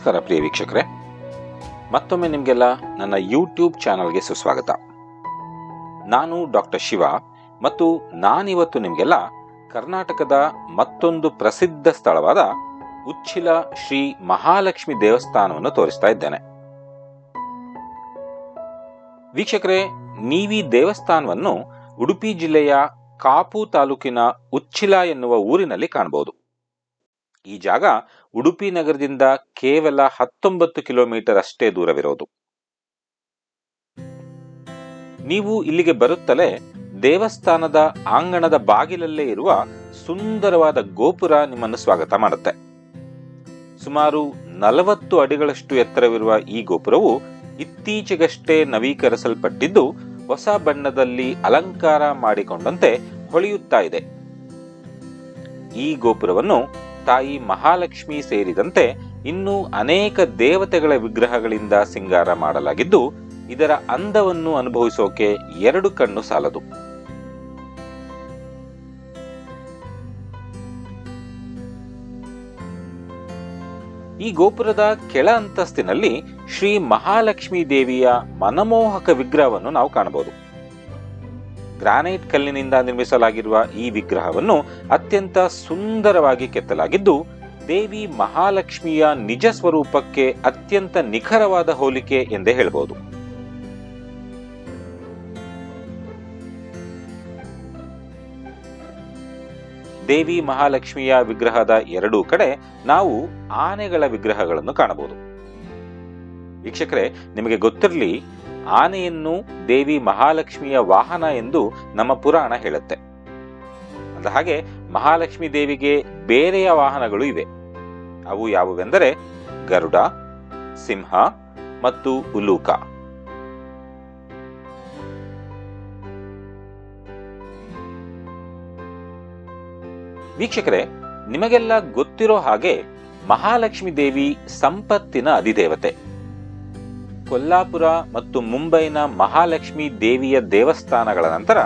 ನಮಸ್ಕಾರ ಪ್ರಿಯ ವೀಕ್ಷಕರೇ. ಮತ್ತೊಮ್ಮೆ ನಿಮಗೆಲ್ಲ ನನ್ನ ಯೂಟ್ಯೂಬ್ ಚಾನಲ್ಗೆ ಸುಸ್ವಾಗತ. ನಾನು ಡಾಕ್ಟರ್ ಶಿವ ಮತ್ತು ನಾನಿವತ್ತು ನಿಮಗೆಲ್ಲ ಕರ್ನಾಟಕದ ಮತ್ತೊಂದು ಪ್ರಸಿದ್ಧ ಸ್ಥಳವಾದ ಉಚ್ಚಿಲ ಶ್ರೀ ಮಹಾಲಕ್ಷ್ಮಿ ದೇವಸ್ಥಾನವನ್ನು ತೋರಿಸ್ತಾ ಇದ್ದೇನೆ. ವೀಕ್ಷಕರೇ, ನೀವಿ ದೇವಸ್ಥಾನವನ್ನು ಉಡುಪಿ ಜಿಲ್ಲೆಯ ಕಾಪು ತಾಲೂಕಿನ ಉಚ್ಚಿಲ ಎನ್ನುವ ಊರಿನಲ್ಲಿ ಕಾಣಬಹುದು. ಈ ಜಾಗ ಉಡುಪಿ ನಗರದಿಂದ ಕೇವಲ ಹತ್ತೊಂಬತ್ತು ಕಿಲೋಮೀಟರ್ ಅಷ್ಟೇ ದೂರವಿರೋದು. ನೀವು ಇಲ್ಲಿಗೆ ಬರುತ್ತಲೇ ದೇವಸ್ಥಾನದ ಆಂಗಣದ ಬಾಗಿಲಲ್ಲೇ ಇರುವ ಸುಂದರವಾದ ಗೋಪುರ ನಿಮ್ಮನ್ನು ಸ್ವಾಗತ ಮಾಡುತ್ತೆ. ಸುಮಾರು ನಲವತ್ತು ಅಡಿಗಳಷ್ಟು ಎತ್ತರವಿರುವ ಈ ಗೋಪುರವು ಇತ್ತೀಚೆಗಷ್ಟೇ ನವೀಕರಿಸಲ್ಪಟ್ಟಿದ್ದು ಹೊಸ ಬಣ್ಣದಲ್ಲಿ ಅಲಂಕಾರ ಮಾಡಿಕೊಂಡಂತೆ ಹೊಳೆಯುತ್ತಾ ಇದೆ. ಈ ಗೋಪುರವನ್ನು ತಾಯಿ ಮಹಾಲಕ್ಷ್ಮಿ ಸೇರಿದಂತೆ ಇನ್ನೂ ಅನೇಕ ದೇವತೆಗಳ ವಿಗ್ರಹಗಳಿಂದ ಸಿಂಗಾರ ಮಾಡಲಾಗಿದ್ದು, ಇದರ ಅಂದವನ್ನು ಅನುಭವಿಸೋಕೆ ಎರಡು ಕಣ್ಣು ಸಾಲದು. ಈ ಗೋಪುರದ ಕೆಳ ಅಂತಸ್ತಿನಲ್ಲಿ ಶ್ರೀ ಮಹಾಲಕ್ಷ್ಮೀ ದೇವಿಯ ಮನಮೋಹಕ ವಿಗ್ರಹವನ್ನು ನಾವು ಕಾಣಬಹುದು. ಗ್ರಾನೈಟ್ ಕಲ್ಲಿನಿಂದ ನಿರ್ಮಿಸಲಾಗಿರುವ ಈ ವಿಗ್ರಹವನ್ನು ಅತ್ಯಂತ ಸುಂದರವಾಗಿ ಕೆತ್ತಲಾಗಿದ್ದು, ದೇವಿ ಮಹಾಲಕ್ಷ್ಮಿಯ ನಿಜ ಸ್ವರೂಪಕ್ಕೆ ಅತ್ಯಂತ ನಿಖರವಾದ ಹೋಲಿಕೆ ಎಂದೇ ಹೇಳಬಹುದು ದೇವಿ ಮಹಾಲಕ್ಷ್ಮಿಯ ವಿಗ್ರಹದ ಎರಡೂ ಕಡೆ ನಾವು ಆನೆಗಳ ವಿಗ್ರಹಗಳನ್ನು ಕಾಣಬಹುದು. ವೀಕ್ಷಕರೇ, ನಿಮಗೆ ಗೊತ್ತಿರಲಿ ಆನೆಯನ್ನು ದೇವಿ ಮಹಾಲಕ್ಷ್ಮಿಯ ವಾಹನ ಎಂದು ನಮ್ಮ ಪುರಾಣ ಹೇಳುತ್ತೆ. ಅಂದ ಹಾಗೆ ಮಹಾಲಕ್ಷ್ಮಿ ದೇವಿಗೆ ಬೇರೆಯ ವಾಹನಗಳು ಇವೆ. ಅವು ಯಾವುವೆಂದರೆ ಗರುಡ, ಸಿಂಹ ಮತ್ತು ಉಲೂಕ. ವೀಕ್ಷಕರೇ, ನಿಮಗೆಲ್ಲ ಗೊತ್ತಿರೋ ಹಾಗೆ ಮಹಾಲಕ್ಷ್ಮಿ ದೇವಿ ಸಂಪತ್ತಿನ ಅಧಿದೇವತೆ. ಕೊಲ್ಲಾಪುರ ಮತ್ತು ಮುಂಬೈನ ಮಹಾಲಕ್ಷ್ಮಿ ದೇವಿಯ ದೇವಸ್ಥಾನಗಳ ನಂತರ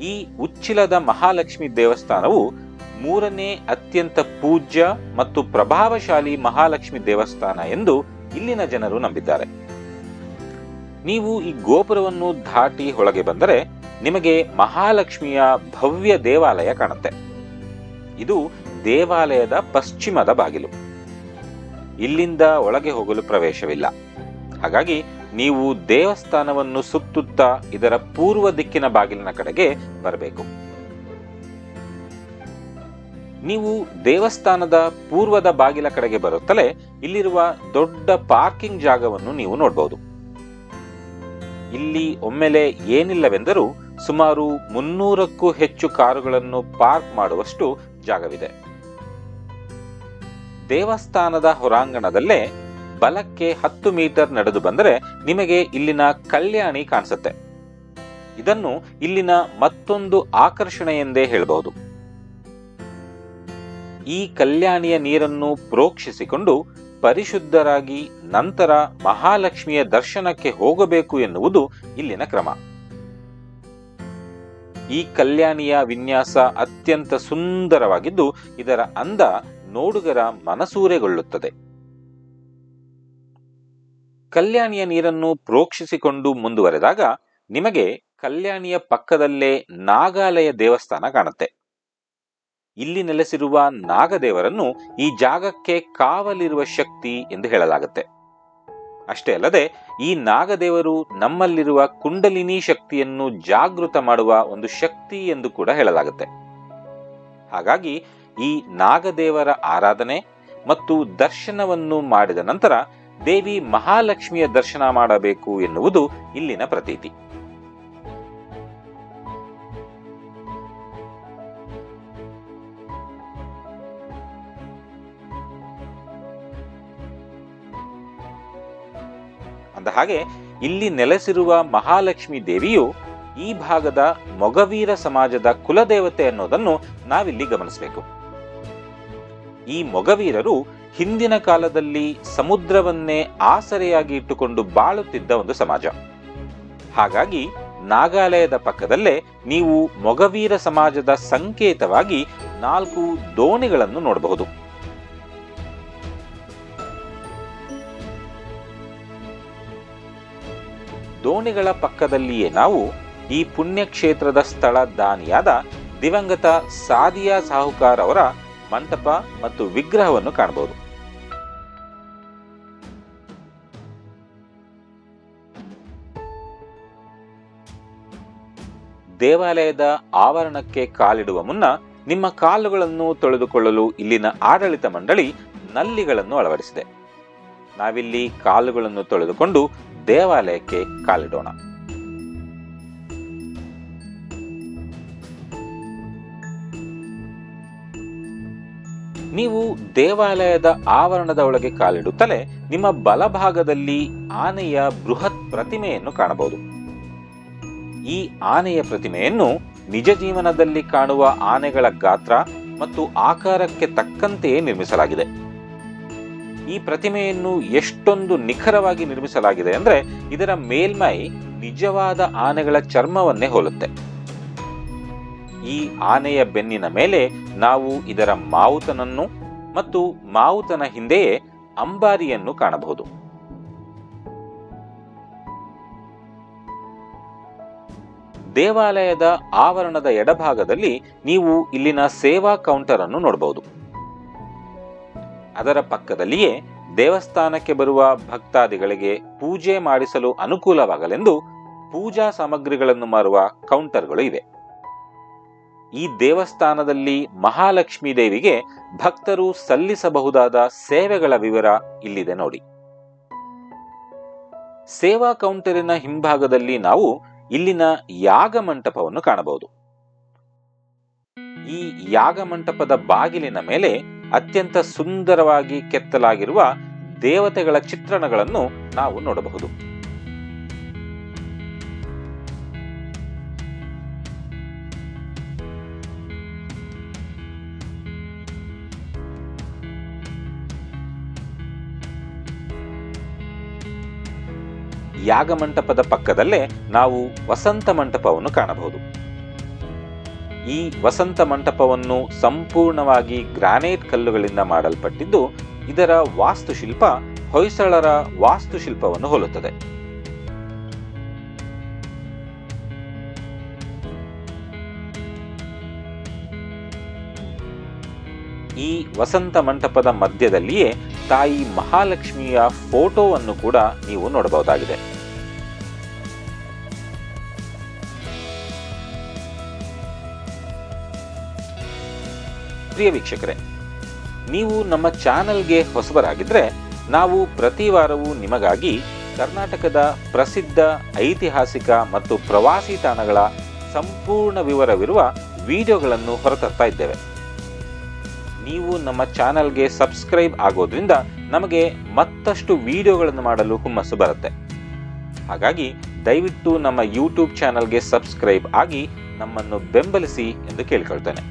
ಈ ಉಚ್ಚಿಲದ ಮಹಾಲಕ್ಷ್ಮಿ ದೇವಸ್ಥಾನವು ಮೂರನೇ ಅತ್ಯಂತ ಪೂಜ್ಯ ಮತ್ತು ಪ್ರಭಾವಶಾಲಿ ಮಹಾಲಕ್ಷ್ಮಿ ದೇವಸ್ಥಾನ ಎಂದು ಇಲ್ಲಿನ ಜನರು ನಂಬಿದ್ದಾರೆ. ನೀವು ಈ ಗೋಪುರವನ್ನು ದಾಟಿ ಒಳಗೆ ಬಂದರೆ ನಿಮಗೆ ಮಹಾಲಕ್ಷ್ಮಿಯ ಭವ್ಯ ದೇವಾಲಯ ಕಾಣುತ್ತೆ. ಇದು ದೇವಾಲಯದ ಪಶ್ಚಿಮದ ಬಾಗಿಲು. ಇಲ್ಲಿಂದ ಒಳಗೆ ಹೋಗಲು ಪ್ರವೇಶವಿಲ್ಲ. ಹಾಗಾಗಿ ನೀವು ದೇವಸ್ಥಾನವನ್ನು ಸುತ್ತುತ್ತಾ ಇದರ ಪೂರ್ವ ದಿಕ್ಕಿನ ಬಾಗಿಲಿನ ಕಡೆಗೆ ಬರಬೇಕು. ನೀವು ದೇವಸ್ಥಾನದ ಪೂರ್ವದ ಬಾಗಿಲ ಕಡೆಗೆ ಬರುತ್ತಲೇ ಇಲ್ಲಿರುವ ದೊಡ್ಡ ಪಾರ್ಕಿಂಗ್ ಜಾಗವನ್ನು ನೀವು ನೋಡಬಹುದು ಇಲ್ಲಿ ಒಮ್ಮೆಲೆ ಏನಿಲ್ಲವೆಂದರೂ ಸುಮಾರು ಮುನ್ನೂರಕ್ಕೂ ಹೆಚ್ಚು ಕಾರುಗಳನ್ನು ಪಾರ್ಕ್ ಮಾಡುವಷ್ಟು ಜಾಗವಿದೆ. ದೇವಸ್ಥಾನದ ಹೊರಾಂಗಣದಲ್ಲೇ ಬಲಕ್ಕೆ ಹತ್ತು ಮೀಟರ್ ನಡೆದು ಬಂದರೆ ನಿಮಗೆ ಇಲ್ಲಿನ ಕಲ್ಯಾಣಿ ಕಾಣಿಸುತ್ತೆ. ಇದನ್ನು ಇಲ್ಲಿನ ಮತ್ತೊಂದು ಆಕರ್ಷಣೆ ಎಂದೇ ಹೇಳಬಹುದು ಈ ಕಲ್ಯಾಣಿಯ ನೀರನ್ನು ಪ್ರೋಕ್ಷಿಸಿಕೊಂಡು ಪರಿಶುದ್ಧರಾಗಿ ನಂತರ ಮಹಾಲಕ್ಷ್ಮಿಯ ದರ್ಶನಕ್ಕೆ ಹೋಗಬೇಕು ಎನ್ನುವುದು ಇಲ್ಲಿನ ಕ್ರಮ. ಈ ಕಲ್ಯಾಣಿಯ ವಿನ್ಯಾಸ ಅತ್ಯಂತ ಸುಂದರವಾಗಿದ್ದು, ಇದರ ಅಂದ ನೋಡುಗರ ಮನಸೂರೆಗೊಳ್ಳುತ್ತದೆ. ಕಲ್ಯಾಣಿಯ ನೀರನ್ನು ಪ್ರೋಕ್ಷಿಸಿಕೊಂಡು ಮುಂದುವರೆದಾಗ ನಿಮಗೆ ಕಲ್ಯಾಣಿಯ ಪಕ್ಕದಲ್ಲೇ ನಾಗಾಲಯ ದೇವಸ್ಥಾನ ಕಾಣುತ್ತೆ. ಇಲ್ಲಿ ನೆಲೆಸಿರುವ ನಾಗದೇವರನ್ನು ಈ ಜಾಗಕ್ಕೆ ಕಾವಲಿರುವ ಶಕ್ತಿ ಎಂದು ಹೇಳಲಾಗುತ್ತೆ. ಅಷ್ಟೇ ಅಲ್ಲದೆ ಈ ನಾಗದೇವರು ನಮ್ಮಲ್ಲಿರುವ ಕುಂಡಲಿನಿ ಶಕ್ತಿಯನ್ನು ಜಾಗೃತ ಮಾಡುವ ಒಂದು ಶಕ್ತಿ ಎಂದು ಕೂಡ ಹೇಳಲಾಗುತ್ತೆ. ಹಾಗಾಗಿ ಈ ನಾಗದೇವರ ಆರಾಧನೆ ಮತ್ತು ದರ್ಶನವನ್ನು ಮಾಡಿದ ನಂತರ ದೇವಿ ಮಹಾಲಕ್ಷ್ಮಿಯ ದರ್ಶನ ಮಾಡಬೇಕು ಎನ್ನುವುದು ಇಲ್ಲಿನ ಪ್ರತೀತಿ. ಅಂದ ಹಾಗೆ ಇಲ್ಲಿ ನೆಲೆಸಿರುವ ಮಹಾಲಕ್ಷ್ಮಿ ದೇವಿಯು ಈ ಭಾಗದ ಮೊಗವೀರ ಸಮಾಜದ ಕುಲದೇವತೆ ಅನ್ನೋದನ್ನು ನಾವಿಲ್ಲಿ ಗಮನಿಸಬೇಕು. ಈ ಮೊಗವೀರರು ಹಿಂದಿನ ಕಾಲದಲ್ಲಿ ಸಮುದ್ರವನ್ನೇ ಆಸರೆಯಾಗಿ ಇಟ್ಟುಕೊಂಡು ಬಾಳುತ್ತಿದ್ದ ಒಂದು ಸಮಾಜ. ಹಾಗಾಗಿ ನಾಗಾಲಯದ ಪಕ್ಕದಲ್ಲೇ ನೀವು ಮೊಗವೀರ ಸಮಾಜದ ಸಂಕೇತವಾಗಿ ನಾಲ್ಕು ದೋಣಿಗಳನ್ನು ನೋಡಬಹುದು. ದೋಣಿಗಳ ಪಕ್ಕದಲ್ಲಿಯೇ ನಾವು ಈ ಪುಣ್ಯಕ್ಷೇತ್ರದ ಸ್ಥಳ ದಾನಿಯಾದ ದಿವಂಗತ ಸಾದಿಯಾ ಸಾಹುಕಾರ್ ಅವರ ಮಂಟಪ ಮತ್ತು ವಿಗ್ರಹವನ್ನು ಕಾಣಬಹುದು. ದೇವಾಲಯದ ಆವರಣಕ್ಕೆ ಕಾಲಿಡುವ ಮುನ್ನ ನಿಮ್ಮ ಕಾಲುಗಳನ್ನು ತೊಳೆದುಕೊಳ್ಳಲು ಇಲ್ಲಿನ ಆಡಳಿತ ಮಂಡಳಿ ನಲ್ಲಿಗಳನ್ನು ಅಳವಡಿಸಿದೆ. ನಾವಿಲ್ಲಿ ಕಾಲುಗಳನ್ನು ತೊಳೆದುಕೊಂಡು ದೇವಾಲಯಕ್ಕೆ ಕಾಲಿಡೋಣ. ನೀವು ದೇವಾಲಯದ ಆವರಣದ ಒಳಗೆ ಕಾಲಿಡುತ್ತಲೇ ನಿಮ್ಮ ಬಲಭಾಗದಲ್ಲಿ ಆನೆಯ ಬೃಹತ್ ಪ್ರತಿಮೆಯನ್ನು ಕಾಣಬಹುದು. ಈ ಆನೆಯ ಪ್ರತಿಮೆಯನ್ನು ನಿಜ ಜೀವನದಲ್ಲಿ ಕಾಣುವ ಆನೆಗಳ ಗಾತ್ರ ಮತ್ತು ಆಕಾರಕ್ಕೆ ತಕ್ಕಂತೆಯೇ ನಿರ್ಮಿಸಲಾಗಿದೆ. ಈ ಪ್ರತಿಮೆಯನ್ನು ಎಷ್ಟೊಂದು ನಿಖರವಾಗಿ ನಿರ್ಮಿಸಲಾಗಿದೆ ಅಂದ್ರೆ ಇದರ ಮೇಲ್ಮೈ ನಿಜವಾದ ಆನೆಗಳ ಚರ್ಮವನ್ನೇ ಹೋಲುತ್ತೆ. ಈ ಆನೆಯ ಬೆನ್ನಿನ ಮೇಲೆ ನಾವು ಇದರ ಮಾವುತನನ್ನು ಮತ್ತು ಮಾವುತನ ಹಿಂದೆಯೇ ಅಂಬಾರಿಯನ್ನು ಕಾಣಬಹುದು. ದೇವಾಲಯದ ಆವರಣದ ಎಡಭಾಗದಲ್ಲಿ ನೀವು ಇಲ್ಲಿನ ಸೇವಾ ಕೌಂಟರ್ ಅನ್ನು ನೋಡಬಹುದು. ಅದರ ಪಕ್ಕದಲ್ಲಿಯೇ ದೇವಸ್ಥಾನಕ್ಕೆ ಬರುವ ಭಕ್ತಾದಿಗಳಿಗೆ ಪೂಜೆ ಮಾಡಿಸಲು ಅನುಕೂಲವಾಗಲೆಂದು ಪೂಜಾ ಸಾಮಗ್ರಿಗಳನ್ನು ಮಾರುವ ಕೌಂಟರ್ಗಳು ಇವೆ. ಈ ದೇವಸ್ಥಾನದಲ್ಲಿ ಮಹಾಲಕ್ಷ್ಮೀ ದೇವಿಗೆ ಭಕ್ತರು ಸಲ್ಲಿಸಬಹುದಾದ ಸೇವೆಗಳ ವಿವರ ಇಲ್ಲಿದೆ ನೋಡಿ. ಸೇವಾ ಕೌಂಟರಿನ ಹಿಂಭಾಗದಲ್ಲಿ ನಾವು ಇಲ್ಲಿನ ಯಾಗ ಮಂಟಪವನ್ನು ಕಾಣಬಹುದು. ಈ ಯಾಗ ಮಂಟಪದ ಬಾಗಿಲಿನ ಮೇಲೆ ಅತ್ಯಂತ ಸುಂದರವಾಗಿ ಕೆತ್ತಲಾಗಿರುವ ದೇವತೆಗಳ ಚಿತ್ರಣಗಳನ್ನು ನಾವು ನೋಡಬಹುದು. ಯಾಗ ಮಂಟಪದ ಪಕ್ಕದಲ್ಲೇ ನಾವು ವಸಂತ ಮಂಟಪವನ್ನು ಕಾಣಬಹುದು. ಈ ವಸಂತ ಮಂಟಪವನ್ನು ಸಂಪೂರ್ಣವಾಗಿ ಗ್ರಾನೈಟ್ ಕಲ್ಲುಗಳಿಂದ ಮಾಡಲ್ಪಟ್ಟಿದ್ದು, ಇದರ ವಾಸ್ತುಶಿಲ್ಪ ಹೊಯ್ಸಳರ ವಾಸ್ತುಶಿಲ್ಪವನ್ನು ಹೋಲುತ್ತದೆ. ಈ ವಸಂತ ಮಂಟಪದ ಮಧ್ಯದಲ್ಲಿಯೇ ತಾಯಿ ಮಹಾಲಕ್ಷ್ಮಿಯ ಫೋಟೋವನ್ನು ಕೂಡ ನೀವು ನೋಡಬಹುದಾಗಿದೆ. ಪ್ರಿಯ ವೀಕ್ಷಕರೇ, ನೀವು ನಮ್ಮ ಚಾನೆಲ್ಗೆ ಹೊಸಬರಾಗಿದ್ದರೆ ನಾವು ಪ್ರತಿ ವಾರವೂ ನಿಮಗಾಗಿ ಕರ್ನಾಟಕದ ಪ್ರಸಿದ್ಧ ಐತಿಹಾಸಿಕ ಮತ್ತು ಪ್ರವಾಸಿ ತಾಣಗಳ ಸಂಪೂರ್ಣ ವಿವರವಿರುವ ವಿಡಿಯೋಗಳನ್ನು ಹೊರತರ್ತಾ ಇದ್ದೇವೆ. ನೀವು ನಮ್ಮ ಚಾನೆಲ್ಗೆ ಸಬ್ಸ್ಕ್ರೈಬ್ ಆಗೋದ್ರಿಂದ ನಮಗೆ ಮತ್ತಷ್ಟು ವಿಡಿಯೋಗಳನ್ನು ಮಾಡಲು ಹುಮ್ಮಸ್ಸು ಬರುತ್ತೆ. ಹಾಗಾಗಿ ದಯವಿಟ್ಟು ನಮ್ಮ ಯೂಟ್ಯೂಬ್ ಚಾನಲ್ಗೆ ಸಬ್ಸ್ಕ್ರೈಬ್ ಆಗಿ ನಮ್ಮನ್ನು ಬೆಂಬಲಿಸಿ ಎಂದು ಕೇಳ್ಕೊಳ್ತೇನೆ.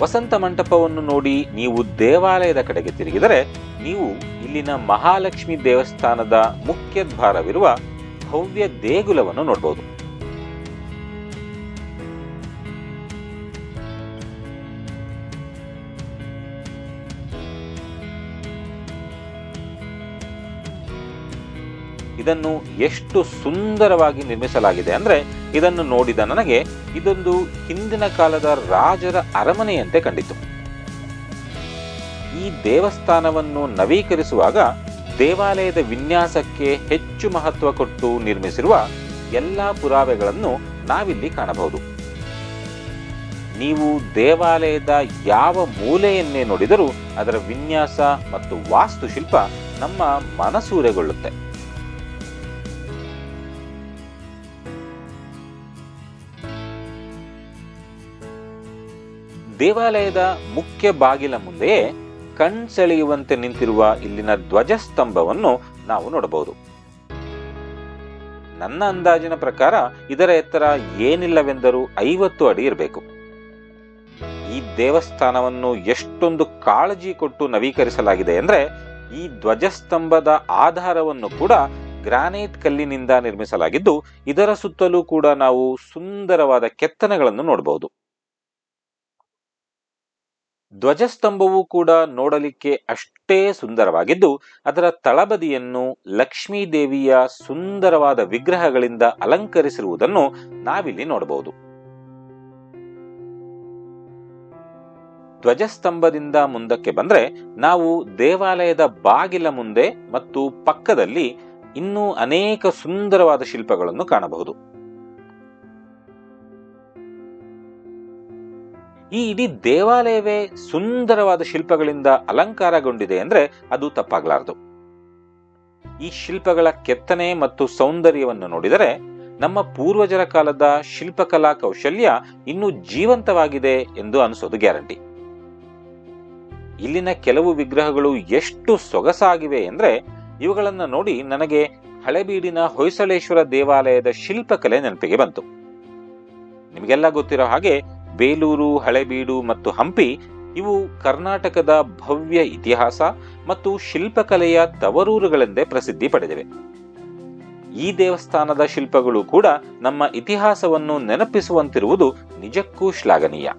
ವಸಂತ ಮಂಟಪವನ್ನು ನೋಡಿ ನೀವು ದೇವಾಲಯದ ಕಡೆಗೆ ತಿರುಗಿದರೆ ನೀವು ಇಲ್ಲಿನ ಮಹಾಲಕ್ಷ್ಮಿ ದೇವಸ್ಥಾನದ ಮುಖ್ಯ ದ್ವಾರವಿರುವ ಭವ್ಯ ದೇಗುಲವನ್ನು ನೋಡಬಹುದು ಇದನ್ನು ಎಷ್ಟು ಸುಂದರವಾಗಿ ನಿರ್ಮಿಸಲಾಗಿದೆ ಅಂದ್ರೆ ಇದನ್ನು ನೋಡಿದ ನನಗೆ ಇದೊಂದು ಹಿಂದಿನ ಕಾಲದ ರಾಜರ ಅರಮನೆಯಂತೆ ಕಂಡಿತು. ಈ ದೇವಸ್ಥಾನವನ್ನು ನವೀಕರಿಸುವಾಗ ದೇವಾಲಯದ ವಿನ್ಯಾಸಕ್ಕೆ ಹೆಚ್ಚು ಮಹತ್ವ ಕೊಟ್ಟು ನಿರ್ಮಿಸಿರುವ ಎಲ್ಲ ಪುರಾವೆಗಳನ್ನು ನಾವಿಲ್ಲಿ ಕಾಣಬಹುದು. ನೀವು ದೇವಾಲಯದ ಯಾವ ಮೂಲೆಯನ್ನೇ ನೋಡಿದರೂ ಅದರ ವಿನ್ಯಾಸ ಮತ್ತು ವಾಸ್ತುಶಿಲ್ಪ ನಮ್ಮ ಮನಸೂರೆಗೊಳ್ಳುತ್ತೆ. ದೇವಾಲಯದ ಮುಖ್ಯ ಬಾಗಿಲ ಮುಂದೆಯೇ ಕಣ್ಸೆಳೆಯುವಂತೆ ನಿಂತಿರುವ ಇಲ್ಲಿನ ಧ್ವಜಸ್ತಂಭವನ್ನು ನಾವು ನೋಡಬಹುದು. ನನ್ನ ಅಂದಾಜಿನ ಪ್ರಕಾರ ಇದರ ಎತ್ತರ ಏನಿಲ್ಲವೆಂದರೂ ಐವತ್ತು ಅಡಿ ಇರಬೇಕು. ಈ ದೇವಸ್ಥಾನವನ್ನು ಎಷ್ಟೊಂದು ಕಾಳಜಿ ಕೊಟ್ಟು ನವೀಕರಿಸಲಾಗಿದೆ ಅಂದ್ರೆ ಈ ಧ್ವಜಸ್ತಂಭದ ಆಧಾರವನ್ನು ಕೂಡ ಗ್ರಾನೈಟ್ ಕಲ್ಲಿನಿಂದ ನಿರ್ಮಿಸಲಾಗಿದ್ದು, ಇದರ ಸುತ್ತಲೂ ಕೂಡ ನಾವು ಸುಂದರವಾದ ಕೆತ್ತನೆಗಳನ್ನು ನೋಡಬಹುದು. ಧ್ವಜಸ್ತಂಭವು ಕೂಡ ನೋಡಲಿಕ್ಕೆ ಅಷ್ಟೇ ಸುಂದರವಾಗಿದ್ದು, ಅದರ ತಳಬದಿಯನ್ನು ಲಕ್ಷ್ಮೀ ದೇವಿಯ ಸುಂದರವಾದ ವಿಗ್ರಹಗಳಿಂದ ಅಲಂಕರಿಸಿರುವುದನ್ನು ನಾವಿಲ್ಲಿ ನೋಡಬಹುದು. ಧ್ವಜಸ್ತಂಭದಿಂದ ಮುಂದಕ್ಕೆ ಬಂದ್ರೆ ನಾವು ದೇವಾಲಯದ ಬಾಗಿಲ ಮುಂದೆ ಮತ್ತು ಪಕ್ಕದಲ್ಲಿ ಇನ್ನೂ ಅನೇಕ ಸುಂದರವಾದ ಶಿಲ್ಪಗಳನ್ನು ಕಾಣಬಹುದು. ಈ ಇಡೀ ದೇವಾಲಯವೇ ಸುಂದರವಾದ ಶಿಲ್ಪಗಳಿಂದ ಅಲಂಕಾರಗೊಂಡಿದೆ ಅಂದ್ರೆ ಅದು ತಪ್ಪಾಗಲಾರದು. ಈ ಶಿಲ್ಪಗಳ ಕೆತ್ತನೆ ಮತ್ತು ಸೌಂದರ್ಯವನ್ನು ನೋಡಿದರೆ ನಮ್ಮ ಪೂರ್ವಜರ ಕಾಲದ ಶಿಲ್ಪಕಲಾ ಕೌಶಲ್ಯ ಇನ್ನೂ ಜೀವಂತವಾಗಿದೆ ಎಂದು ಅನಿಸೋದು ಗ್ಯಾರಂಟಿ. ಇಲ್ಲಿನ ಕೆಲವು ವಿಗ್ರಹಗಳು ಎಷ್ಟು ಸೊಗಸಾಗಿವೆ ಅಂದ್ರೆ ಇವುಗಳನ್ನು ನೋಡಿ ನನಗೆ ಹಳೆಬೀಡಿನ ಹೊಯ್ಸಳೇಶ್ವರ ದೇವಾಲಯದ ಶಿಲ್ಪಕಲೆ ನೆನಪಿಗೆ ಬಂತು. ನಿಮಗೆಲ್ಲ ಗೊತ್ತಿರೋ ಹಾಗೆ ಬೇಲೂರು, ಹಳೆಬೀಡು ಮತ್ತು ಹಂಪಿ ಇವು ಕರ್ನಾಟಕದ ಭವ್ಯ ಇತಿಹಾಸ ಮತ್ತು ಶಿಲ್ಪಕಲೆಯ ತವರೂರುಗಳೆಂದೇ ಪ್ರಸಿದ್ಧಿ ಪಡೆದಿವೆ. ಈ ದೇವಸ್ಥಾನದ ಶಿಲ್ಪಗಳು ಕೂಡ ನಮ್ಮ ಇತಿಹಾಸವನ್ನು ನೆನಪಿಸುವಂತಿರುವುದು ನಿಜಕ್ಕೂ ಶ್ಲಾಘನೀಯ.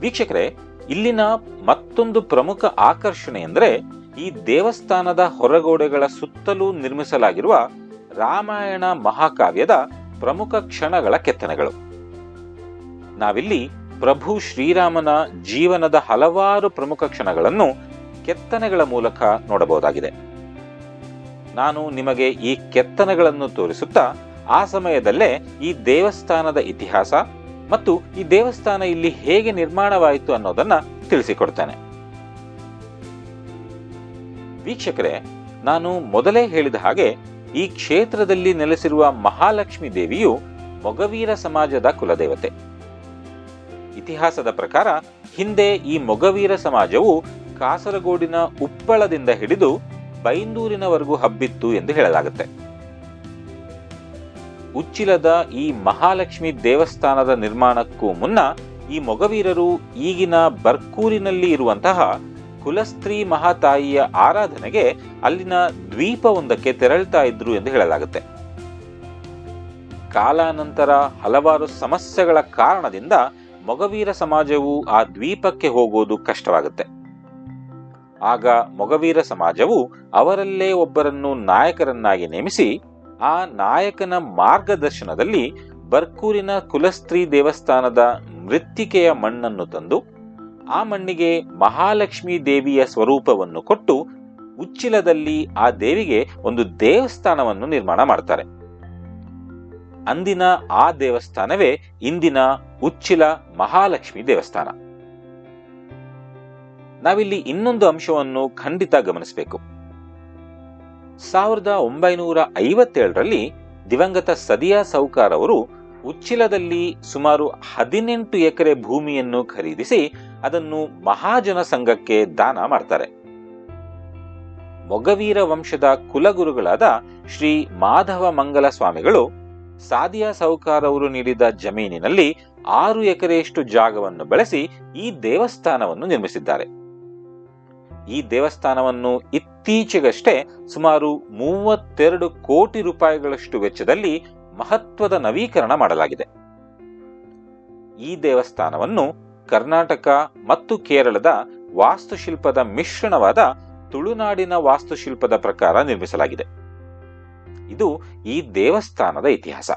ವೀಕ್ಷಕರೇ, ಇಲ್ಲಿನ ಮತ್ತೊಂದು ಪ್ರಮುಖ ಆಕರ್ಷಣೆ ಎಂದರೆ ಈ ದೇವಸ್ಥಾನದ ಹೊರಗೋಡೆಗಳ ಸುತ್ತಲೂ ನಿರ್ಮಿಸಲಾಗಿರುವ ರಾಮಾಯಣ ಮಹಾಕಾವ್ಯದ ಪ್ರಮುಖ ಕ್ಷಣಗಳ ಕೆತ್ತನೆಗಳು. ನಾವಿಲ್ಲಿ ಪ್ರಭು ಶ್ರೀರಾಮನ ಜೀವನದ ಹಲವಾರು ಪ್ರಮುಖ ಕ್ಷಣಗಳನ್ನು ಕೆತ್ತನೆಗಳ ಮೂಲಕ ನೋಡಬಹುದಾಗಿದೆ. ನಾನು ನಿಮಗೆ ಈ ಕೆತ್ತನೆಗಳನ್ನು ತೋರಿಸುತ್ತಾ, ಆ ಸಮಯದಲ್ಲೇ ಈ ದೇವಸ್ಥಾನದ ಇತಿಹಾಸ ಮತ್ತು ಈ ದೇವಸ್ಥಾನ ಇಲ್ಲಿ ಹೇಗೆ ನಿರ್ಮಾಣವಾಯಿತು ಅನ್ನೋದನ್ನ ತಿಳಿಸಿಕೊಡ್ತೇನೆ. ವೀಕ್ಷಕರೇ, ನಾನು ಮೊದಲೇ ಹೇಳಿದ ಹಾಗೆ ಈ ಕ್ಷೇತ್ರದಲ್ಲಿ ನೆಲೆಸಿರುವ ಮಹಾಲಕ್ಷ್ಮಿ ದೇವಿಯು ಮೊಗವೀರ ಸಮಾಜದ ಕುಲದೇವತೆ. ಇತಿಹಾಸದ ಪ್ರಕಾರ ಹಿಂದೆ ಈ ಮೊಗವೀರ ಸಮಾಜವು ಕಾಸರಗೋಡಿನ ಉಪ್ಪಳದಿಂದ ಹಿಡಿದು ಬೈಂದೂರಿನವರೆಗೂ ಹಬ್ಬಿತ್ತು ಎಂದು ಹೇಳಲಾಗುತ್ತೆ. ಉಚ್ಚಿಲದ ಈ ಮಹಾಲಕ್ಷ್ಮಿ ದೇವಸ್ಥಾನದ ನಿರ್ಮಾಣಕ್ಕೂ ಮುನ್ನ ಈ ಮೊಗವೀರರು ಈಗಿನ ಬರ್ಕೂರಿನಲ್ಲಿ ಇರುವಂತಹ ಕುಲಸ್ತ್ರೀ ಮಹಾತಾಯಿಯ ಆರಾಧನೆಗೆ ಅಲ್ಲಿನ ದ್ವೀಪವೊಂದಕ್ಕೆ ತೆರಳ್ತಾ ಇದ್ರು ಎಂದು ಹೇಳಲಾಗುತ್ತೆ. ಕಾಲಾನಂತರ ಹಲವಾರು ಸಮಸ್ಯೆಗಳ ಕಾರಣದಿಂದ ಮೊಗವೀರ ಸಮಾಜವು ಆ ದ್ವೀಪಕ್ಕೆ ಹೋಗೋದು ಕಷ್ಟವಾಗುತ್ತೆ. ಆಗ ಮೊಗವೀರ ಸಮಾಜವು ಅವರಲ್ಲೇ ಒಬ್ಬರನ್ನು ನಾಯಕರನ್ನಾಗಿ ನೇಮಿಸಿ, ಆ ನಾಯಕನ ಮಾರ್ಗದರ್ಶನದಲ್ಲಿ ಬರ್ಕೂರಿನ ಕುಲಸ್ತ್ರೀ ದೇವಸ್ಥಾನದ ಮೃತ್ತಿಕೆಯ ಮಣ್ಣನ್ನು ತಂದು, ಆ ಮಣ್ಣಿಗೆ ಮಹಾಲಕ್ಷ್ಮಿ ದೇವಿಯ ಸ್ವರೂಪವನ್ನು ಕೊಟ್ಟು, ಉಚ್ಚಿಲದಲ್ಲಿ ಆ ದೇವಿಗೆ ಒಂದು ದೇವಸ್ಥಾನವನ್ನು ನಿರ್ಮಾಣ ಮಾಡ್ತಾರೆ. ಅಂದಿನ ಆ ದೇವಸ್ಥಾನವೇ ಇಂದಿನ ಉಚ್ಚಿಲ ಮಹಾಲಕ್ಷ್ಮಿ ದೇವಸ್ಥಾನ. ನಾವಿಲ್ಲಿ ಇನ್ನೊಂದು ಅಂಶವನ್ನು ಖಂಡಿತ ಗಮನಿಸಬೇಕು. ಸಾವಿರದ ಒಂಬೈನೂರ ಐವತ್ತೇಳರಲ್ಲಿ ದಿವಂಗತ ಸದಿಯಾ ಸೌಕಾರ್ ಅವರು ಉಚ್ಚಿಲದಲ್ಲಿ ಸುಮಾರು ಹದಿನೆಂಟು ಎಕರೆ ಭೂಮಿಯನ್ನು ಖರೀದಿಸಿ ಅದನ್ನು ಮಹಾಜನ ಸಂಘಕ್ಕೆ ದಾನ ಮಾಡ್ತಾರೆ. ಮೊಗವೀರ ವಂಶದ ಕುಲಗುರುಗಳಾದ ಶ್ರೀ ಮಾಧವ ಮಂಗಲ ಸ್ವಾಮಿಗಳು ಸಾದಿಯಾ ಸೌಕಾರ್ ಅವರು ನೀಡಿದ ಜಮೀನಿನಲ್ಲಿ ಆರು ಎಕರೆಯಷ್ಟು ಜಾಗವನ್ನು ಬಳಸಿ ಈ ದೇವಸ್ಥಾನವನ್ನು ನಿರ್ಮಿಸಿದ್ದಾರೆ. ಈ ದೇವಸ್ಥಾನವನ್ನು ಇತ್ತೀಚೆಗಷ್ಟೇ ಸುಮಾರು ಮೂವತ್ತೆರಡು ಕೋಟಿ ರೂಪಾಯಿಗಳಷ್ಟು ವೆಚ್ಚದಲ್ಲಿ ಮಹತ್ವದ ನವೀಕರಣ ಮಾಡಲಾಗಿದೆ. ಈ ದೇವಸ್ಥಾನವನ್ನು ಕರ್ನಾಟಕ ಮತ್ತು ಕೇರಳದ ವಾಸ್ತುಶಿಲ್ಪದ ಮಿಶ್ರಣವಾದ ತುಳುನಾಡಿನ ವಾಸ್ತುಶಿಲ್ಪದ ಪ್ರಕಾರ ನಿರ್ಮಿಸಲಾಗಿದೆ. ಇದು ಈ ದೇವಸ್ಥಾನದ ಇತಿಹಾಸ.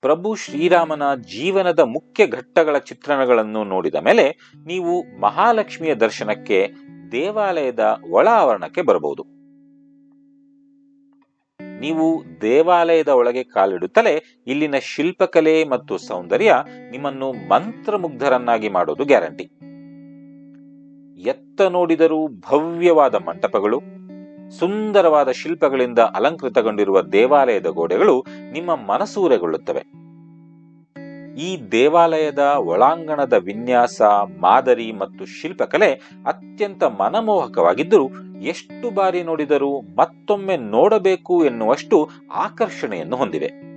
ಪ್ರಭು ಶ್ರೀರಾಮನ ಜೀವನದ ಮುಖ್ಯ ಘಟ್ಟಗಳ ಚಿತ್ರಣಗಳನ್ನು ನೋಡಿದ ಮೇಲೆ ನೀವು ಮಹಾಲಕ್ಷ್ಮಿಯ ದರ್ಶನಕ್ಕೆ ದೇವಾಲಯದ ಒಳ ಆವರಣಕ್ಕೆ ಬರಬಹುದು. ನೀವು ದೇವಾಲಯದ ಒಳಗೆ ಕಾಲಿಡುತ್ತಲೇ ಇಲ್ಲಿನ ಶಿಲ್ಪಕಲೆ ಮತ್ತು ಸೌಂದರ್ಯ ನಿಮ್ಮನ್ನು ಮಂತ್ರಮುಗ್ಧರನ್ನಾಗಿ ಮಾಡೋದು ಗ್ಯಾರಂಟಿ. ಎತ್ತ ನೋಡಿದರೂ ಭವ್ಯವಾದ ಮಂಟಪಗಳು, ಸುಂದರವಾದ ಶಿಲ್ಪಗಳಿಂದ ಅಲಂಕೃತಗೊಂಡಿರುವ ದೇವಾಲಯದ ಗೋಡೆಗಳು ನಿಮ್ಮ ಮನಸೂರೆಗೊಳ್ಳುತ್ತವೆ. ಈ ದೇವಾಲಯದ ಒಳಾಂಗಣದ ವಿನ್ಯಾಸ, ಮಾದರಿ ಮತ್ತು ಶಿಲ್ಪಕಲೆ ಅತ್ಯಂತ ಮನಮೋಹಕವಾಗಿದ್ದರೂ ಎಷ್ಟು ಬಾರಿ ನೋಡಿದರೂ ಮತ್ತೊಮ್ಮೆ ನೋಡಬೇಕು ಎನ್ನುವಷ್ಟು ಆಕರ್ಷಣೆಯನ್ನು ಹೊಂದಿವೆ.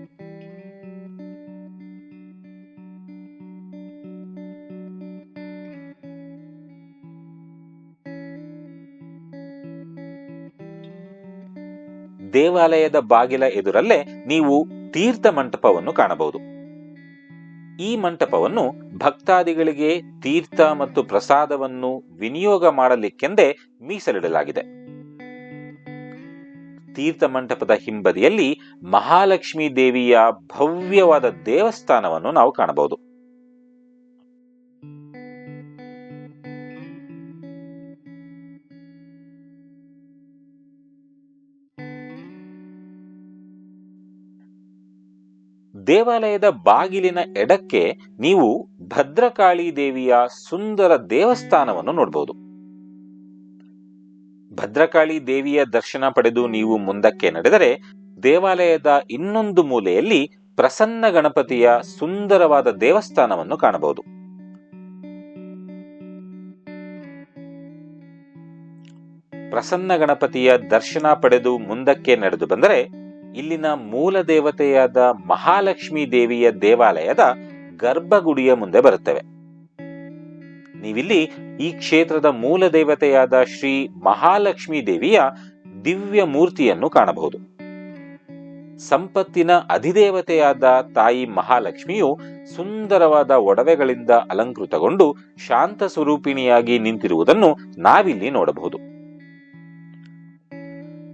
ದೇವಾಲಯದ ಬಾಗಿಲ ಎದುರಲ್ಲೇ ನೀವು ತೀರ್ಥ ಮಂಟಪವನ್ನು ಕಾಣಬಹುದು. ಈ ಮಂಟಪವನ್ನು ಭಕ್ತಾದಿಗಳಿಗೆ ತೀರ್ಥ ಮತ್ತು ಪ್ರಸಾದವನ್ನು ವಿನಿಯೋಗ ಮಾಡಲಿಕ್ಕೆಂದೇ ಮೀಸಲಿಡಲಾಗಿದೆ. ತೀರ್ಥ ಮಂಟಪದ ಹಿಂಬದಿಯಲ್ಲಿ ಮಹಾಲಕ್ಷ್ಮೀ ದೇವಿಯ ಭವ್ಯವಾದ ದೇವಸ್ಥಾನವನ್ನು ನಾವು ಕಾಣಬಹುದು. ದೇವಾಲಯದ ಬಾಗಿಲಿನ ಎಡಕ್ಕೆ ನೀವು ಭದ್ರಕಾಳಿ ದೇವಿಯ ಸುಂದರ ದೇವಸ್ಥಾನವನ್ನು ನೋಡಬಹುದು ಭದ್ರಕಾಳಿ ದೇವಿಯ ದರ್ಶನ ಪಡೆದು ನೀವು ಮುಂದಕ್ಕೆ ನಡೆದರೆ ದೇವಾಲಯದ ಇನ್ನೊಂದು ಮೂಲೆಯಲ್ಲಿ ಪ್ರಸನ್ನ ಗಣಪತಿಯ ಸುಂದರವಾದ ದೇವಸ್ಥಾನವನ್ನು ಕಾಣಬಹುದು. ಪ್ರಸನ್ನ ಗಣಪತಿಯ ದರ್ಶನ ಪಡೆದು ಮುಂದಕ್ಕೆ ನಡೆದು ಬಂದರೆ ಇಲ್ಲಿನ ಮೂಲ ದೇವತೆಯಾದ ಮಹಾಲಕ್ಷ್ಮಿ ದೇವಿಯ ದೇವಾಲಯದ ಗರ್ಭಗುಡಿಯ ಮುಂದೆ ಬರುತ್ತವೆ. ನೀವಿಲ್ಲಿ ಈ ಕ್ಷೇತ್ರದ ಮೂಲ ದೇವತೆಯಾದ ಶ್ರೀ ಮಹಾಲಕ್ಷ್ಮಿ ದೇವಿಯ ದಿವ್ಯ ಮೂರ್ತಿಯನ್ನು ಕಾಣಬಹುದು. ಸಂಪತ್ತಿನ ಅಧಿದೇವತೆಯಾದ ತಾಯಿ ಮಹಾಲಕ್ಷ್ಮಿಯು ಸುಂದರವಾದ ಒಡವೆಗಳಿಂದ ಅಲಂಕೃತಗೊಂಡು ಶಾಂತ ಸ್ವರೂಪಿಣಿಯಾಗಿ ನಿಂತಿರುವುದನ್ನು ನಾವಿಲ್ಲಿ ನೋಡಬಹುದು.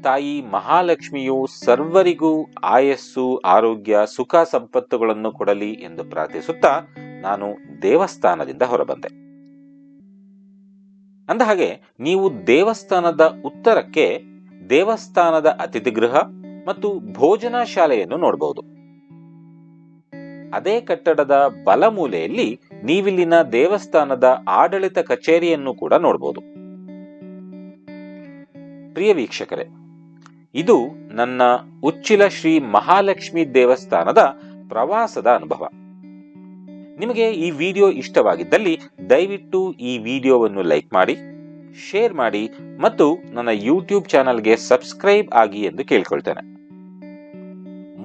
ತಾಯಿ ಮಹಾಲಕ್ಷ್ಮಿಯು ಸರ್ವರಿಗೂ ಆಯಸ್ಸು, ಆರೋಗ್ಯ, ಸುಖ ಸಂಪತ್ತುಗಳನ್ನು ಕೊಡಲಿ ಎಂದು ಪ್ರಾರ್ಥಿಸುತ್ತಾ ನಾನು ದೇವಸ್ಥಾನದಿಂದ ಹೊರಬಂದೆ. ಅಂದಹಾಗೆ ನೀವು ದೇವಸ್ಥಾನದ ಉತ್ತರಕ್ಕೆ ದೇವಸ್ಥಾನದ ಅತಿಥಿ ಗೃಹ ಮತ್ತು ಭೋಜನ ಶಾಲೆಯನ್ನು ನೋಡಬಹುದು ಅದೇ ಕಟ್ಟಡದ ಬಲಮೂಲೆಯಲ್ಲಿ ನೀವಿಲ್ಲಿನ ದೇವಸ್ಥಾನದ ಆಡಳಿತ ಕಚೇರಿಯನ್ನು ಕೂಡ ನೋಡಬಹುದು ಪ್ರಿಯ ವೀಕ್ಷಕರೇ ಇದು ನನ್ನ ಉಚ್ಚಿಲ ಶ್ರೀ ಮಹಾಲಕ್ಷ್ಮಿ ದೇವಸ್ಥಾನದ ಪ್ರವಾಸದ ಅನುಭವ. ನಿಮಗೆ ಈ ವಿಡಿಯೋ ಇಷ್ಟವಾಗಿದ್ದಲ್ಲಿ ದಯವಿಟ್ಟು ಈ ವಿಡಿಯೋವನ್ನು ಲೈಕ್ ಮಾಡಿ, ಶೇರ್ ಮಾಡಿ ಮತ್ತು ನನ್ನ ಯೂಟ್ಯೂಬ್ ಚಾನಲ್ಗೆ ಸಬ್ಸ್ಕ್ರೈಬ್ ಆಗಿ ಎಂದು ಕೇಳ್ಕೊಳ್ತೇನೆ.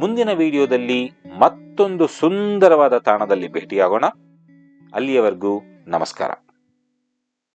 ಮುಂದಿನ ವಿಡಿಯೋದಲ್ಲಿ ಮತ್ತೊಂದು ಸುಂದರವಾದ ತಾಣದಲ್ಲಿ ಭೇಟಿಯಾಗೋಣ. ಅಲ್ಲಿಯವರೆಗೂ ನಮಸ್ಕಾರ.